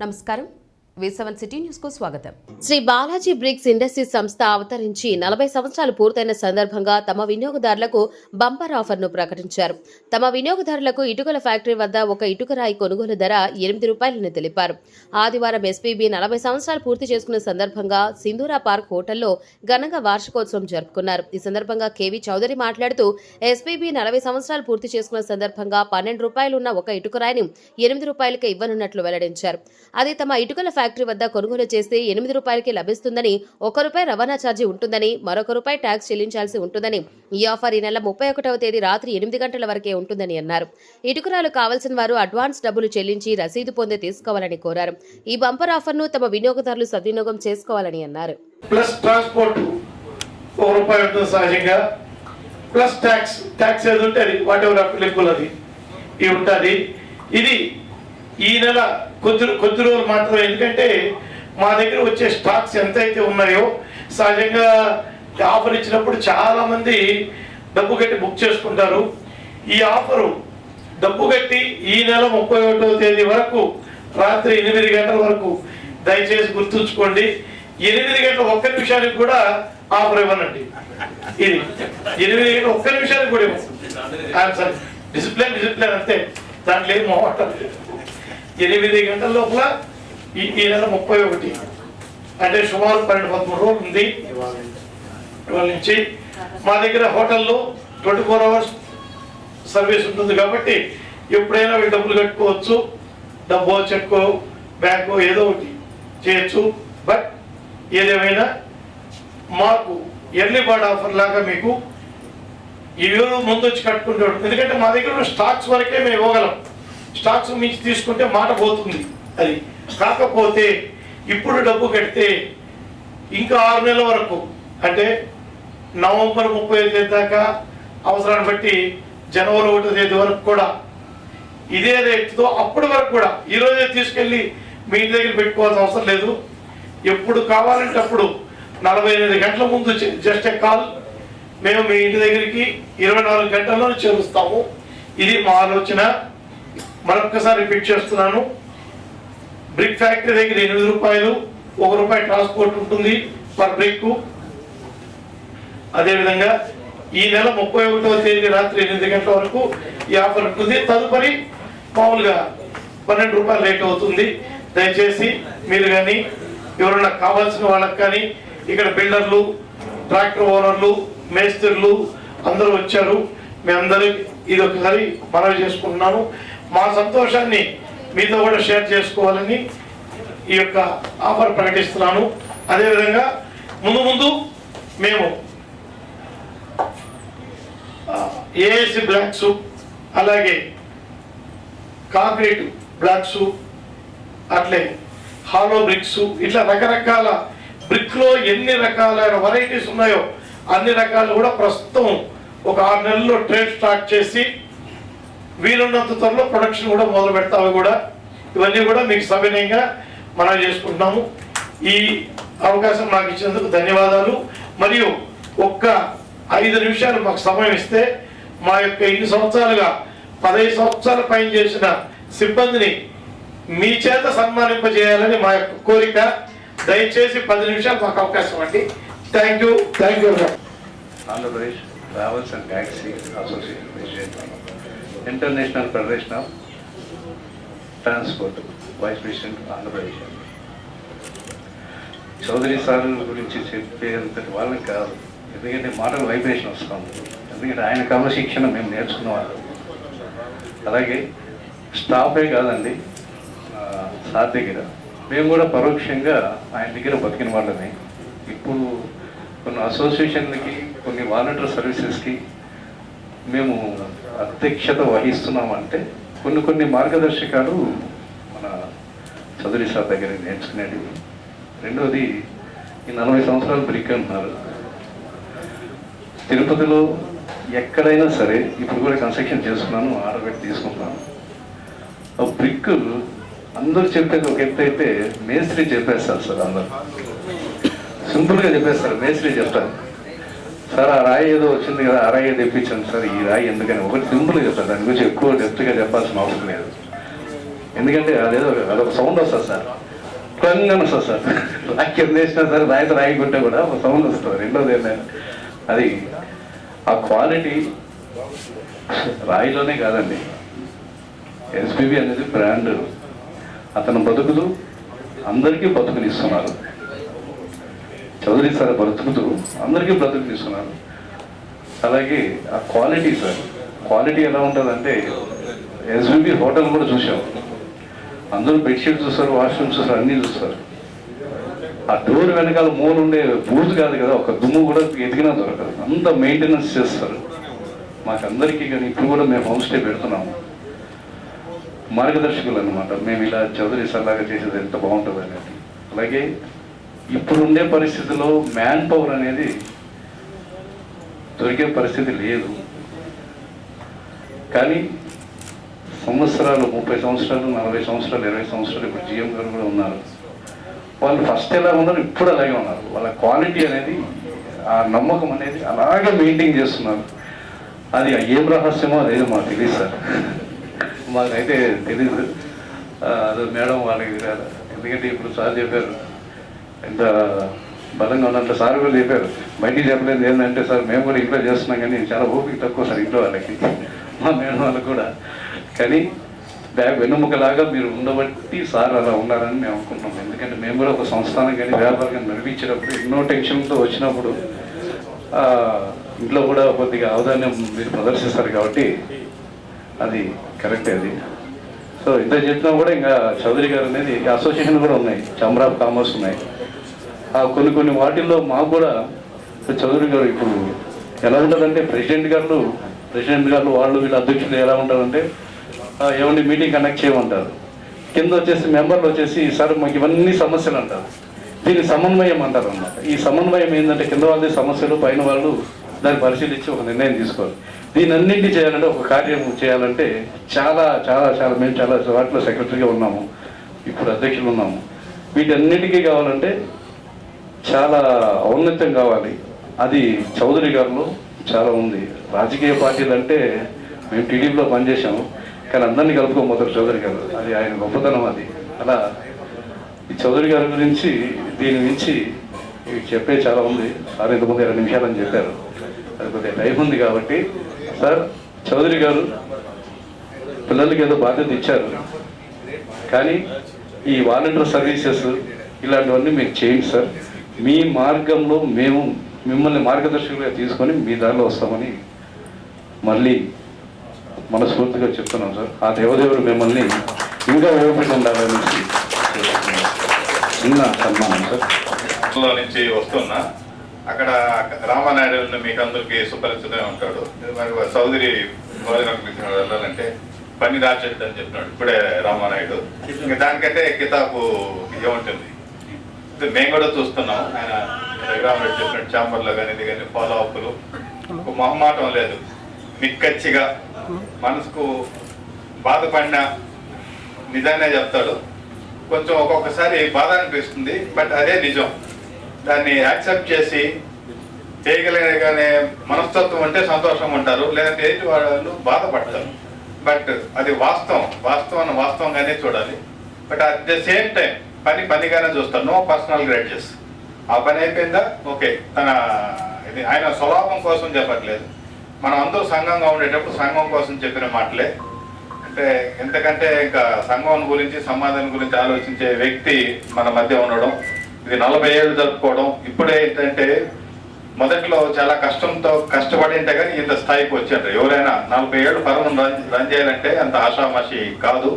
నమస్కారం. సిటీ న్యూస్కు స్వాగతం. శ్రీ బాలాజీ బ్రిక్స్ ఇండస్ట్రీస్ సంస్థ అవతరించి నలభై సంవత్సరాలు పూర్తయిన సందర్భంగా తమ వినియోగదారులకు బంపర్ ఆఫర్ను ప్రకటించారు. తమ వినియోగదారులకు ఇటుకల ఫ్యాక్టరీ వద్ద ఒక ఇటుక రాయి కొనుగోలు ధర ఎనిమిది రూపాయలని తెలిపారు. ఆదివారం ఎస్పీబీ నలభై సంవత్సరాలు పూర్తి చేసుకున్న సందర్భంగా సింధూరా పార్క్ హోటల్లో ఘనంగా వార్షికోత్సవం జరుపుకున్నారు. ఈ సందర్భంగా కేవీ చౌదరి మాట్లాడుతూ ఎస్పీబీ నలభై సంవత్సరాలు పూర్తి చేసుకున్న సందర్భంగా పన్నెండు రూపాయలు ఉన్న ఒక ఇటుక రాయిని ఎనిమిది రూపాయలకే ఇవ్వనున్నట్లు వెల్లడించారు. అది తమ ఇటుకల ఫ్యాక్టరీ వద్ద కొనుగోలు చేస్తే ఎనిమిది రూపాయలకి లభిస్తుందని ఒక రూపాయి రవాణా ఛార్జీ ఉంటుందని మరొక రూపాయి ట్యాక్స్ చెల్లించాల్సి ఉంటుందని ఈ ఆఫర్ ఈ నెల ముప్పై ఒకటవ తేదీ రాత్రి ఎనిమిది గంటల వరకే ఉంటుందని అన్నారు. ఇటుకురాలు కావాల్సిన వారు అడ్వాన్స్ డబ్బులు చెల్లించి రసీదు పొంది తీసుకోవాలని కోరారు. ఈ బంపర్ ఆఫర్ను తమ వినియోగదారులు సద్వినియోగం చేసుకోవాలని అన్నారు. ప్లస్ ట్రాన్స్పోర్ట్ ఒక రూపాయి ఉంటుంది సహజంగా. ప్లస్ ట్యాక్స్ ట్యాక్స్ ఏది ఉంటే అది వాట్ ఎవర్ అప్లికబుల్ అది ఇది ఉంటుంది. ఇది ఈ నెల కొద్ది కొద్ది రోజులు మాత్రమే ఎందుకంటే మా దగ్గర వచ్చే స్టాక్స్ ఎంతైతే ఉన్నాయో సహజంగా ఆఫర్ ఇచ్చినప్పుడు చాలా మంది డబ్బు కట్టి బుక్ చేసుకుంటారు. ఈ ఆఫరు డబ్బు కట్టి ఈ నెల ముప్పై ఒకటో తేదీ వరకు రాత్రి ఎనిమిది గంటల వరకు దయచేసి గుర్తుంచుకోండి. ఎనిమిది గంటల ఒక్క నిమిషానికి కూడా ఆఫర్ ఇవ్వనండి. ఇది ఎనిమిది గంటల ఒక్క నిమిషానికి కూడా ఇవ్వం డిసిప్లిన్ డిసిప్లిన్ అంతే. దాంట్లో ఏం మొహమాటం ఎనిమిది గంటల లోపల ఈ నెల ముప్పై ఒకటి. అంటే సుమారు పన్నెండు పదమూడు రోజులు ఉంది. ఇవాళ నుంచి మా దగ్గర హోటల్లో ట్వంటీ ఫోర్ అవర్స్ సర్వీస్ ఉంటుంది కాబట్టి ఎప్పుడైనా వీళ్ళు డబ్బులు కట్టుకోవచ్చు. డబ్బో చెక్కో బ్యాంకో ఏదో ఒకటి చేయొచ్చు. బట్ ఏదేమైనా మాకు ఎర్లీ బర్డ్ ఆఫర్ లాగా మీకు ఈ వేలు ముందు వచ్చి కట్టుకుంటాడు ఎందుకంటే మా దగ్గర స్టాక్స్ వరకే మేము ఇవ్వగలం. స్టాక్స్ మించి తీసుకుంటే మాట పోతుంది అది. కాకపోతే ఇప్పుడు డబ్బు కడితే ఇంకా ఆరు నెలల వరకు అంటే నవంబర్ ముప్పై తేదీ దాకా అవసరాన్ని బట్టి జనవరి ఒకటో తేదీ వరకు కూడా ఇదే రేటుతో అప్పటి వరకు కూడా ఈరోజే తీసుకెళ్ళి మీ ఇంటి దగ్గర పెట్టుకోవాల్సిన అవసరం లేదు. ఎప్పుడు కావాలంటే అప్పుడు నలభై ఎనిమిది గంటల ముందు జస్ట్ ఏ కాల్. మేము మీ ఇంటి దగ్గరికి ఇరవై నాలుగు గంటల్లో చేరుస్తాము. ఇది మా ఆలోచన. మరొక్కసారి రిపీట్ చేస్తున్నాను. బ్రిక్ ఫ్యాక్టరీ దగ్గర ఎనిమిది రూపాయలు ఒక రూపాయి ట్రాన్స్పోర్ట్ ఉంటుంది పర్ బ్రిక్ అదేవిధంగా ఈ నెల ముప్పై ఒకటవ తేదీ రాత్రి ఎనిమిది గంటల వరకు ఈ ఆఫర్ ఉంటుంది. తదుపరి మామూలుగా పన్నెండు రూపాయలు రేట్ అవుతుంది. దయచేసి మీరు కానీ ఎవరైనా కావాల్సిన వాళ్ళకి కానీ ఇక్కడ బిల్డర్లు ట్రాక్టర్ ఓనర్లు మేస్త్రులు అందరూ వచ్చారు. మీ అందరూ ఇది ఒకసారి మనవి చేసుకుంటున్నాను. మా సంతోషాన్ని మీతో కూడా షేర్ చేసుకోవాలని ఈ యొక్క ఆఫర్ ప్రకటిస్తున్నాను. అదేవిధంగా ముందు ముందు మేము ఏఎస్సి బ్లాక్స్ అలాగే కాంక్రీట్ బ్లాక్స్ అట్లే హాలో బ్రిక్స్ ఇట్లా రకరకాల బ్రిక్లో ఎన్ని రకాలైన వెరైటీస్ ఉన్నాయో అన్ని రకాలు కూడా ప్రస్తుతం ఒక ఆరు నెలల్లో ట్రేడ్ స్టార్ట్ చేసి వీలున్నంత త్వరలో ప్రొడక్షన్ కూడా మొదలు పెడతాము కూడా. ఇవన్నీ కూడా మీకు సవినయంగా మనం చేసుకుంటున్నాము. ఈ అవకాశం నాకు ఇచ్చినందుకు ధన్యవాదాలు. మరియు ఒక్క ఐదు నిమిషాలు మాకు సమయం ఇస్తే మా యొక్క ఇన్ని సంవత్సరాలుగా పదహైదు సంవత్సరాల పైన చేసిన సిబ్బందిని మీ చేత సన్మానింపజేయాలని మా యొక్క కోరిక. దయచేసి పది నిమిషాలు మాకు అవకాశం అండి thank you thank you Andhra Pradesh travels and taxi association president. International federation of transport vice president Andhra Pradesh Chaudhary sir గురించి చెప్పేంత వాళ్ళని కాదు. ఎందుకంటే మాటలు వైబ్రేషన్ వస్తుంది. ఎందుకంటే ఆయన క్రమశిక్షణ మేము నేర్చుకున్న వాళ్ళు. అలాగే స్టాఫే కాదండి సార్ దగ్గర. మేము కూడా పరోక్షంగా ఆయన దగ్గర బతికిన వాళ్ళమే. ఇప్పుడు కొన్ని అసోసియేషన్లకి కొన్ని వాలంటీర్ సర్వీసెస్కి మేము అధ్యక్షత వహిస్తున్నామంటే కొన్ని కొన్ని మార్గదర్శకాలు మన చౌదరి సార్ దగ్గర నేర్చుకునేటివి. రెండోది ఈ నలభై సంవత్సరాలు బ్రిక్ అంటున్నారు. తిరుపతిలో ఎక్కడైనా సరే ఇప్పుడు కూడా కన్స్ట్రక్షన్ చేసుకున్నాను ఆర్డర్ పెట్టి తీసుకుంటాను ఆ బ్రిక్ అందరూ చెప్పేది ఒక ఎత్తు అయితే మేస్త్రి చెప్పేస్తారు సార్ అందరు. సింపుల్గా చెప్పేస్తారు మేస్త్రి చెప్తారు. సార్ ఆ రాయి ఏదో వచ్చింది కదా ఆ రాయి తెప్పించండి సార్ ఈ రాయి ఎందుకని? ఒకటి కదా సార్ దాని గురించి ఎక్కువ డెప్త్గా చెప్పాల్సిన అవసరం లేదు. ఎందుకంటే అదేదో అదొక సౌండ్ వస్తుంది సార్. కొంగని వస్తుంది సార్. రాయి కింద వేసినా సరే రాయితో రాయికుంటే కూడా ఒక సౌండ్ వస్తుంది. రెండోది ఏంటంటే అది ఆ క్వాలిటీ రాయిలోనే కాదండి. ఎస్పీబీ అనేది బ్రాండ్ అతను బతుకులు అందరికీ బతుకునిస్తున్నారు చౌదరి సార్ బ్రతుకుతూ అందరికీ బ్రతుకు తీసుకున్నారు. అలాగే ఆ క్వాలిటీ సార్ క్వాలిటీ ఎలా ఉంటుందంటే ఎస్బీబీ హోటల్ కూడా చూసాం అందరూ బెడ్షీట్ చూస్తారు వాష్రూమ్ చూస్తారు అన్నీ చూస్తారు. ఆ డోర్ వెనకాల మూలు ఉండే బూజు కాదు కదా ఒక దుమ్ము కూడా ఎదిగినా దొరకదు. అంత మెయింటెనెన్స్ చేస్తారు. మాకందరికీ కానీ ఇప్పుడు కూడా మేము హోమ్ స్టే పెడుతున్నాము. మార్గదర్శకులు అనమాట మేము ఇలా చౌదరి సల్లాగా చేసేది ఎంత బాగుంటుంది అనేది అలాగే ఇప్పుడుండే పరిస్థితుల్లో మ్యాన్ పవర్ అనేది దొరికే పరిస్థితి లేదు. కానీ సంవత్సరాలు ముప్పై సంవత్సరాలు నలభై సంవత్సరాలు ఇరవై సంవత్సరాలు ఇప్పుడు జిఎం గారు కూడా ఉన్నారు. వాళ్ళు ఫస్ట్ ఎలా ఉన్నారు ఇప్పుడు అలాగే ఉన్నారు. వాళ్ళ క్వాలిటీ అనేది ఆ నమ్మకం అనేది అలాగే మెయింటైన్ చేస్తున్నారు. అది ఏం రహస్యమో అదేదో మాకు తెలియదు సార్. మాకైతే తెలీదు. అదో మేడం వాళ్ళకి ఎందుకంటే ఇప్పుడు సార్ చెప్పారు ఎంత బలంగా ఉన్నంత సార్ కూడా చెప్పారు. బయటికి చెప్పలేదు ఏంటంటే సార్ మేము కూడా ఇంట్లో చేస్తున్నాం కానీ చాలా ఓపిక తక్కువ సార్ ఇంట్లో వాళ్ళకి. మా మేడం వాళ్ళకి కూడా. కానీ బ్యాగ్ వెన్నుముకలాగా మీరు ఉండబట్టి సార్ అలా ఉన్నారని మేము అనుకుంటున్నాం. ఎందుకంటే మేము కూడా ఒక సంస్థానం కానీ వ్యాపారం నడిపించినప్పుడు నడిపించేటప్పుడు ఎన్నో టెన్షన్తో వచ్చినప్పుడు ఇంట్లో కూడా కొద్దిగా అవధాన్యం మీరు ప్రదర్శిస్తారు కాబట్టి అది కరెక్టే అది. సో ఇంత చెప్పినా కూడా ఇంకా చౌదరి గారు అనేది అసోసియేషన్ కూడా ఉన్నాయి. చాంబర్ ఆఫ్ కామర్స్ ఉన్నాయి. కొన్ని కొన్ని వాటిల్లో మాకు కూడా చౌదరి గారు ఇప్పుడు ఎలా ఉంటుందంటే ప్రెసిడెంట్ గారు ప్రెసిడెంట్ గారు వాళ్ళు వీళ్ళ అధ్యక్షులు ఎలా ఉంటారంటే ఏమండి మీటింగ్ కండక్ట్ చేయమంటారు. కింద వచ్చేసి మెంబర్లు వచ్చేసి సార్ మాకు ఇవన్నీ సమస్యలు అంటారు. దీన్ని సమన్వయం అంటారు అన్నమాట. ఈ సమన్వయం ఏంటంటే కింద వాళ్ళది సమస్యలు పైన వాళ్ళు దాన్ని పరిశీలించి ఒక నిర్ణయం తీసుకోవాలి. దీని అన్నింటి చేయాలంటే ఒక కార్యం చేయాలంటే చాలా చాలా చాలా మేము చాలా వాటిలో సెక్రటరీగా ఉన్నాము. ఇప్పుడు అధ్యక్షులు ఉన్నాము. వీటన్నిటికీ కావాలంటే చాలా ఔన్నత్యం కావాలి. అది చౌదరి గారిలో చాలా ఉంది. రాజకీయ పార్టీలు అంటే మేము టీడీపీలో పనిచేసాము కానీ అందరినీ కలుపుకోబోతారు చౌదరి గారు. అది ఆయన గొప్పతనం అది. అలా ఈ చౌదరి గారి గురించి దీని నుంచి చెప్పే చాలా ఉంది. సార్ ఇంతకుముందు ఇరవై నిమిషాలు అని చెప్పారు. అది కొద్దిగా టైం ఉంది కాబట్టి. సార్ చౌదరి గారు పిల్లలకి ఏదో బాధ్యత ఇచ్చారు. కానీ ఈ వాలంటీర్ సర్వీసెస్ ఇలాంటివన్నీ మీరు చేయండి సార్. మీ మార్గంలో మేము మిమ్మల్ని మార్గదర్శకులుగా తీసుకొని మీ దారిలో వస్తామని మళ్ళీ మనస్ఫూర్తిగా చెప్తున్నాం సార్. ఆ దేవదేవుడు మిమ్మల్ని ఇంకా ఓపిక ఉండాలని చిన్న సన్మానం సార్. నుంచి వస్తున్నా. అక్కడ రామానాయుడు మీకు అందరికి సుపరిచితమే ఉంటాడు. మరి చౌదరి భోజనం వెళ్ళాలంటే పని రాచేట్టు అని చెప్పినాడు. ఇప్పుడే రామానాయుడు. ఇంకా దానికంటే కితాబు ఏముంటుంది ఇది మేము కూడా చూస్తున్నాం. ఆయన రఘురామరెడ్డి చెప్పినట్టు ఛాంబర్లో కానీ ఇది కానీ ఫాలో అప్లు ఒక మొహమాటం లేదు. మిక్కచ్చిగా మనసుకు బాధపడిన నిజాన్నే చెప్తాడు. కొంచెం ఒక్కొక్కసారి బాధ అనిపిస్తుంది బట్ అదే నిజం. దాన్ని యాక్సెప్ట్ చేసి చేయగలిగే మనస్తత్వం అంటే సంతోషం ఉంటారు లేదంటే ఎదుటి వాళ్ళు బాధపడతారు. బట్ అది వాస్తవం. వాస్తవం వాస్తవంగానే చూడాలి. But at the same time పని పనిగానే చూస్తారు నో పర్సనల్ గ్రెడ్జెస్ ఆ పని అయిపోయిందా? ఓకే తన ఇది ఆయన స్వభావం కోసం చెప్పట్లేదు. మనం అందరూ సంఘంగా ఉండేటప్పుడు సంఘం కోసం చెప్పిన మాటలే. అంటే ఎంతకంటే ఇంకా సంఘం గురించి సమాధానం గురించి ఆలోచించే వ్యక్తి మన మధ్య ఉండడం ఇది నలభై ఏళ్ళు జరుపుకోవడం ఇప్పుడే ఏంటంటే మొదట్లో చాలా కష్టంతో కష్టపడి ఉంటే కానీ ఇంత స్థాయికి వచ్చారు ఎవరైనా నలభై ఏళ్ళు పర్వం రన్ రన్ చేయాలంటే అంత ఆషామాషి కాదు.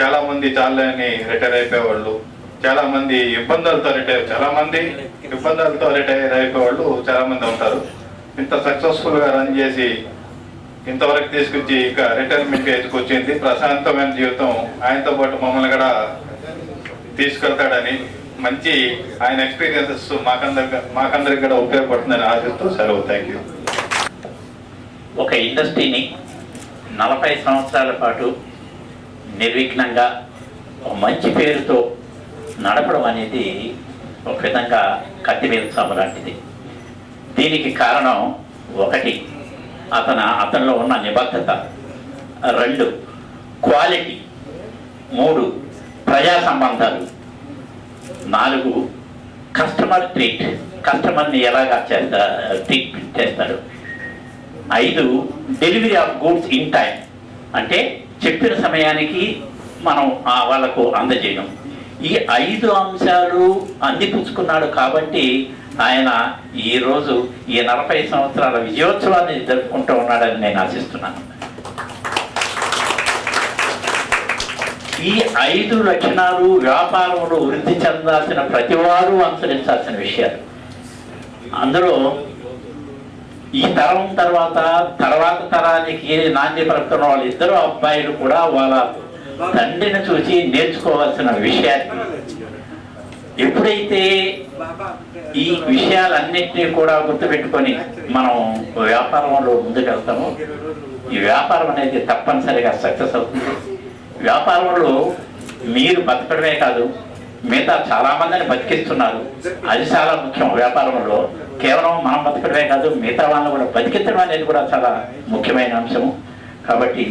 చాలామంది చాలని రిటైర్ అయిపోయేవాళ్ళు. చాలా మంది ఇబ్బందులతో రిటైర్ చాలా మంది ఇబ్బందులతో రిటైర్ అయిపోయేవాళ్ళు చాలా మంది ఉంటారు. ఇంత సక్సెస్ఫుల్గా రన్ చేసి ఇంతవరకు తీసుకొచ్చి ఇక రిటైర్మెంట్ ఏజ్కి వచ్చింది. ప్రశాంతమైన జీవితం. ఆయనతో పాటు మమ్మల్ని కూడా తీసుకెళ్తాడని మంచి ఆయన ఎక్స్పీరియన్సెస్ మాకందరి మాకందరికి కూడా ఉపయోగపడుతుందని ఆశిస్తూ సెలవు. థ్యాంక్ యూ ఒక ఇండస్ట్రీని నలభై సంవత్సరాల పాటు నిర్విఘ్నంగా మంచి పేరుతో నడపడం అనేది ఒక విధంగా కత్తి మీద సాము లాంటిది. దీనికి కారణం ఒకటి. అతను అతనిలో ఉన్న నిబద్ధత. రెండు క్వాలిటీ. మూడు ప్రజా సంబంధాలు. నాలుగు కస్టమర్ ట్రీట్. కస్టమర్ని ఎలాగా చేస్తా ట్రీట్మెంట్ చేస్తారు? ఐదు delivery of goods in time. అంటే చెప్పిన సమయానికి మనం ఆ వాళ్ళకు అందజేయడం. ఈ ఐదు అంశాలు అందిపుచ్చుకున్నాడు కాబట్టి ఆయన ఈరోజు ఈ నలభై సంవత్సరాల విజయోత్సవాన్ని జరుపుకుంటూ ఉన్నాడని నేను ఆశిస్తున్నాను. ఈ ఐదు లక్షణాలు వ్యాపారంలో వృద్ధి చెందాల్సిన ప్రతివారు అనుసరించాల్సిన విషయాలు. అందులో ఈ తరం తర్వాత తర్వాత తరానికి నాంది పలుకుతున్న వాళ్ళు ఇద్దరు అబ్బాయిలు కూడా వాళ్ళ తండ్రిని చూసి నేర్చుకోవాల్సిన విషయాన్ని ఎప్పుడైతే ఈ విషయాలన్నింటినీ కూడా గుర్తుపెట్టుకొని మనం వ్యాపారంలో ముందుకెళ్తామో ఈ వ్యాపారం అనేది తప్పనిసరిగా సక్సెస్ అవుతుంది. వ్యాపారంలో మీరు బతకడమే కాదు మిగతా చాలా మందిని బతికిస్తున్నారు. అది చాలా ముఖ్యం వ్యాపారంలో. కేవలం మనం బతకడమే కాదు మిగతా వాళ్ళని కూడా బతికించడం అనేది కూడా చాలా ముఖ్యమైన అంశము. కాబట్టి